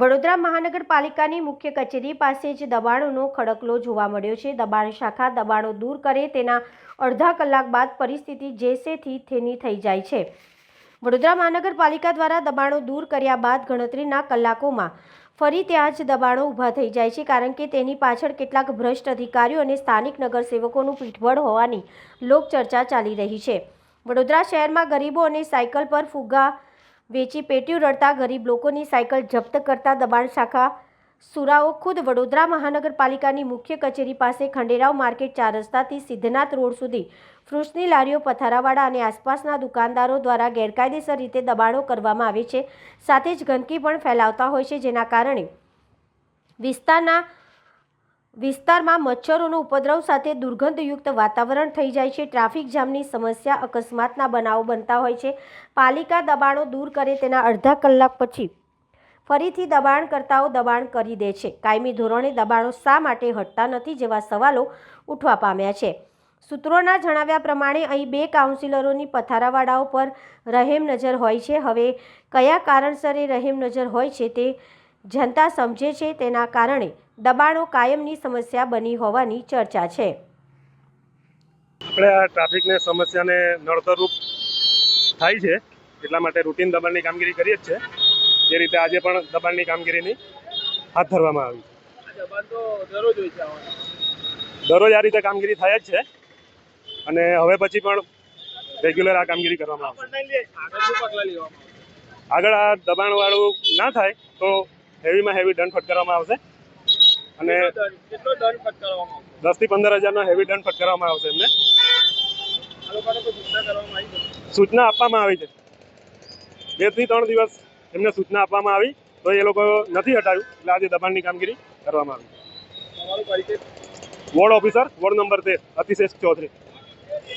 વડોદરા મહાનગરપાલિકાની મુખ્ય કચેરી પાસે જ દબાણોનો ખડકલો જોવા મળ્યો છે. દબાણ શાખા દબાણો દૂર કરે તેના અડધા કલાક બાદ પરિસ્થિતિ જેસેથી થેની થઈ જાય છે. વડોદરા મહાનગરપાલિકા દ્વારા દબાણો દૂર કર્યા બાદ ગણતરીના કલાકોમાં ફરી ત્યાં જ દબાણો ઊભા થઈ જાય છે, કારણ કે તેની પાછળ કેટલાક ભ્રષ્ટ અધિકારીઓ અને સ્થાનિક નગરસેવકોનું પીઠબળ હોવાની લોકચર્ચા ચાલી રહી છે. વડોદરા શહેરમાં ગરીબો અને સાયકલ પર ફુગ્ગા વેચી પેટીયું રડતા ગરીબ લોકોની સાયકલ જપ્ત કરતા દબાણ શાખા સુરાઓ ખુદ વડોદરા મહાનગરપાલિકાની મુખ્ય કચેરી પાસે ખંડેરાવ માર્કેટ ચાર રસ્તાથી સિદ્ધનાથ રોડ સુધી ફ્રૂટ્સની લારીઓ પથારાવાળા અને આસપાસના દુકાનદારો દ્વારા ગેરકાયદેસર રીતે દબાણો કરવામાં આવે છે. સાથે જ ગંદકી પણ ફેલાવતા હોય છે, જેના કારણે વિસ્તારના વિસ્તારમાં મચ્છરોનો ઉપદ્રવ સાથે દુર્ગંધયુક્ત વાતાવરણ થઈ જાય છે. ટ્રાફિક જામની સમસ્યા અકસ્માતના બનાવો બનતા હોય છે. પાલિકા દબાણો દૂર કરે તેના અડધા કલાક પછી ફરીથી દબાણકર્તાઓ દબાણ કરી દે છે. કાયમી ધોરણે દબાણો શા માટે હટતા નથી જેવા સવાલો ઉઠવા પામ્યા છે. સૂત્રોના જણાવ્યા પ્રમાણે અહીં બે કાઉન્સિલરોની પથારાવાળાઓ પર રહેમ નજર હોય છે. હવે કયા કારણસર એ રહેમ નજર હોય છે તે જનતા સમજે છે તેના કારણે દબાણો કાયમની સમસ્યા બની હોવાની ચર્ચા છે. આપણે આ ટ્રાફિકની સમસ્યાને નડતરરૂપ થાય છે એટલા માટે રૂટીન દબાણની કામગીરી કરીએ જ છે. એ રીતે આજે પણ દબાણની કામગીરીની હાથ ધરવામાં આવી દરરોજ છે દરરોજ આ રીતે કામગીરી થાય જ છે અને હવે પછી પણ રેગ્યુલર આ કામગીરી કરવામાં આવશે? આગળ આ દબાણવાળું ના થાય તો હેવીમાં હેવી દંડ ફટકારવામાં આવશે. અને દસથી પંદર હજારનો હેવી દંડ ફટકારવામાં આવશે એમને. સૂચના કરવામાં આવી સૂચના આપવામાં આવી છે. બેથી ત્રણ દિવસ એમને સૂચના આપવામાં આવી તો એ લોકો નથી હટાવ્યું. એટલે આજે દબાણની કામગીરી કરવામાં આવી. વોર્ડ ઓફિસર વોર્ડ નંબર તેર અતિશેષ ચૌધરી.